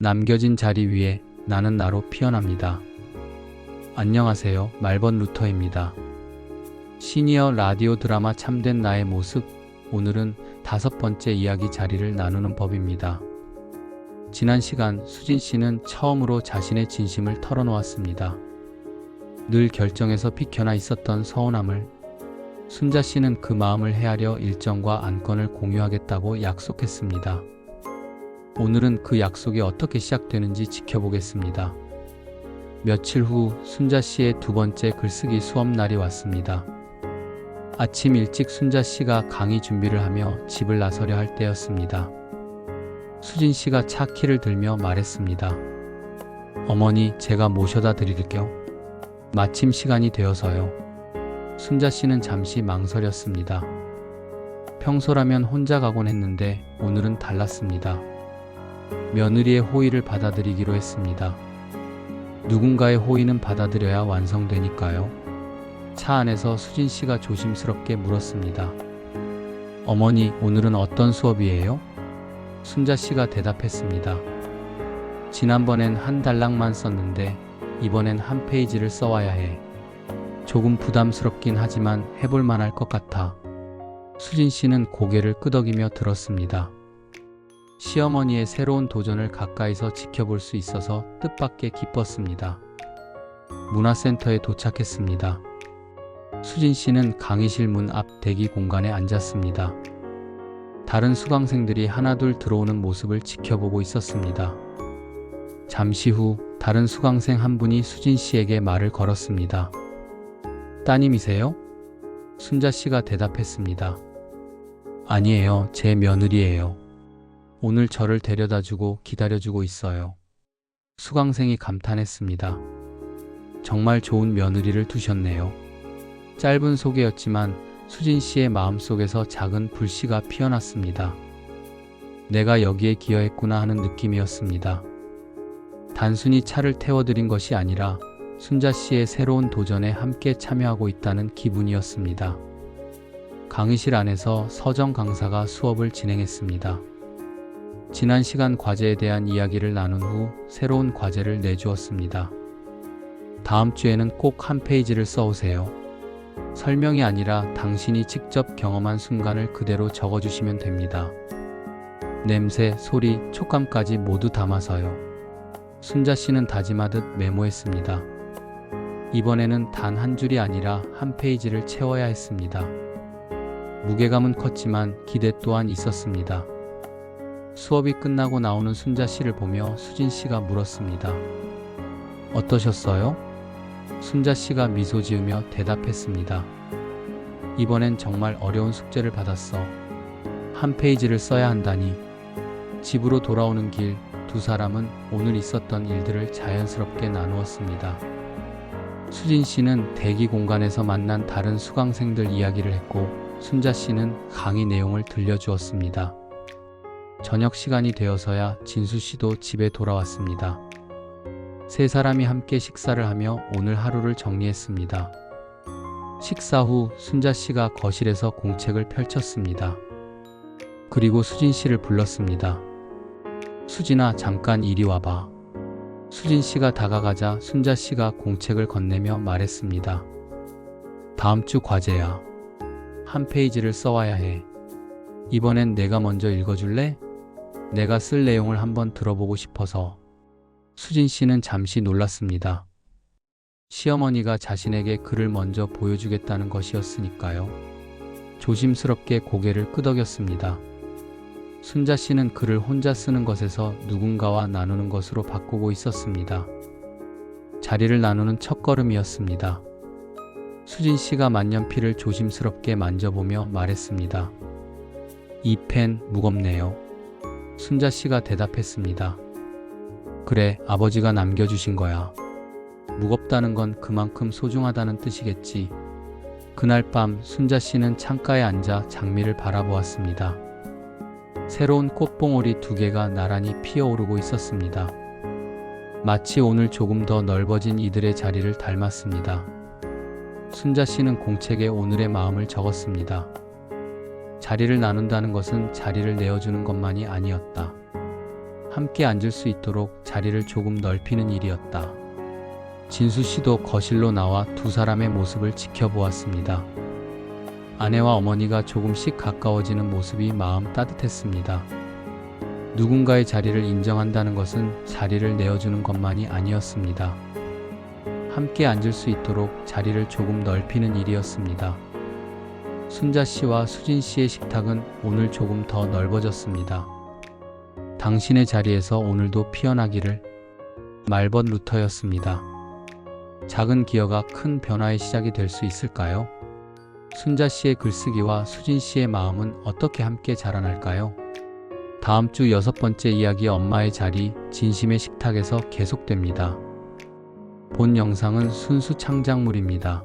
남겨진 자리 위에 나는 나로 피어납니다. 안녕하세요. 말번 루터입니다. 시니어 라디오 드라마 참된 나의 모습. 오늘은 다섯 번째 이야기 자리를 나누는 법입니다. 지난 시간 수진 씨는 처음으로 자신의 진심을 털어놓았습니다. 늘 결정에서 비켜나 있었던 서운함을 순자 씨는 그 마음을 헤아려 일정과 안건을 공유하겠다고 약속했습니다. 오늘은 그 약속이 어떻게 시작되는지 지켜보겠습니다. 며칠 후 순자 씨의 두 번째 글쓰기 수업 날이 왔습니다. 아침 일찍 순자 씨가 강의 준비를 하며 집을 나서려 할 때였습니다. 수진 씨가 차 키를 들며 말했습니다. 어머니, 제가 모셔다 드릴게요. 마침 시간이 되어서요. 순자 씨는 잠시 망설였습니다. 평소라면 혼자 가곤 했는데 오늘은 달랐습니다. 며느리의 호의를 받아들이기로 했습니다. 누군가의 호의는 받아들여야 완성되니까요. 차 안에서 수진 씨가 조심스럽게 물었습니다. 어머니, 오늘은 어떤 수업이에요? 순자 씨가 대답했습니다. 지난번엔 한 달락만 썼는데 이번엔 한 페이지를 써와야 해. 조금 부담스럽긴 하지만 해볼 만할 것 같아. 수진 씨는 고개를 끄덕이며 들었습니다. 시어머니의 새로운 도전을 가까이서 지켜볼 수 있어서 뜻밖의 기뻤습니다. 문화센터에 도착했습니다. 수진 씨는 강의실 문 앞 대기 공간에 앉았습니다. 다른 수강생들이 하나둘 들어오는 모습을 지켜보고 있었습니다. 잠시 후 다른 수강생 한 분이 수진 씨에게 말을 걸었습니다. 따님이세요? 순자 씨가 대답했습니다. 아니에요. 제 며느리예요. 오늘 저를 데려다 주고 기다려주고 있어요. 수강생이 감탄했습니다. 정말 좋은 며느리를 두셨네요. 짧은 소개였지만 수진 씨의 마음속에서 작은 불씨가 피어났습니다. 내가 여기에 기여했구나 하는 느낌이었습니다. 단순히 차를 태워드린 것이 아니라 순자 씨의 새로운 도전에 함께 참여하고 있다는 기분이었습니다. 강의실 안에서 서정 강사가 수업을 진행했습니다. 지난 시간 과제에 대한 이야기를 나눈 후 새로운 과제를 내주었습니다. 다음 주에는 꼭 한 페이지를 써오세요. 설명이 아니라 당신이 직접 경험한 순간을 그대로 적어주시면 됩니다. 냄새, 소리, 촉감까지 모두 담아서요. 순자 씨는 다짐하듯 메모했습니다. 이번에는 단 한 줄이 아니라 한 페이지를 채워야 했습니다. 무게감은 컸지만 기대 또한 있었습니다. 수업이 끝나고 나오는 순자 씨를 보며 수진 씨가 물었습니다. 어떠셨어요? 순자 씨가 미소 지으며 대답했습니다. 이번엔 정말 어려운 숙제를 받았어. 한 페이지를 써야 한다니. 집으로 돌아오는 길 두 사람은 오늘 있었던 일들을 자연스럽게 나누었습니다. 수진 씨는 대기 공간에서 만난 다른 수강생들 이야기를 했고 순자 씨는 강의 내용을 들려주었습니다. 저녁 시간이 되어서야 진수 씨도 집에 돌아왔습니다. 세 사람이 함께 식사를 하며 오늘 하루를 정리했습니다. 식사 후 순자 씨가 거실에서 공책을 펼쳤습니다. 그리고 수진 씨를 불렀습니다. 수진아, 잠깐 이리 와봐. 수진 씨가 다가가자 순자 씨가 공책을 건네며 말했습니다. 다음 주 과제야. 한 페이지를 써와야 해. 이번엔 내가 먼저 읽어줄래? 내가 쓸 내용을 한번 들어보고 싶어서. 수진 씨는 잠시 놀랐습니다. 시어머니가 자신에게 글을 먼저 보여주겠다는 것이었으니까요. 조심스럽게 고개를 끄덕였습니다. 순자 씨는 글을 혼자 쓰는 것에서 누군가와 나누는 것으로 바꾸고 있었습니다. 자리를 나누는 첫걸음이었습니다. 수진 씨가 만년필을 조심스럽게 만져보며 말했습니다. 이 펜 무겁네요. 순자 씨가 대답했습니다. 그래, 아버지가 남겨주신 거야. 무겁다는 건 그만큼 소중하다는 뜻이겠지. 그날 밤 순자 씨는 창가에 앉아 장미를 바라보았습니다. 새로운 꽃봉오리 두 개가 나란히 피어오르고 있었습니다. 마치 오늘 조금 더 넓어진 이들의 자리를 닮았습니다. 순자 씨는 공책에 오늘의 마음을 적었습니다. 자리를 나눈다는 것은 자리를 내어주는 것만이 아니었다. 함께 앉을 수 있도록 자리를 조금 넓히는 일이었다. 진수 씨도 거실로 나와 두 사람의 모습을 지켜보았습니다. 아내와 어머니가 조금씩 가까워지는 모습이 마음 따뜻했습니다. 누군가의 자리를 인정한다는 것은 자리를 내어주는 것만이 아니었습니다. 함께 앉을 수 있도록 자리를 조금 넓히는 일이었습니다. 순자 씨와 수진 씨의 식탁은 오늘 조금 더 넓어졌습니다. 당신의 자리에서 오늘도 피어나기를 말번 루터였습니다. 작은 기여가 큰 변화의 시작이 될 수 있을까요? 순자 씨의 글쓰기와 수진 씨의 마음은 어떻게 함께 자라날까요? 다음 주 여섯 번째 이야기 엄마의 자리 진심의 식탁에서 계속됩니다. 본 영상은 순수 창작물입니다.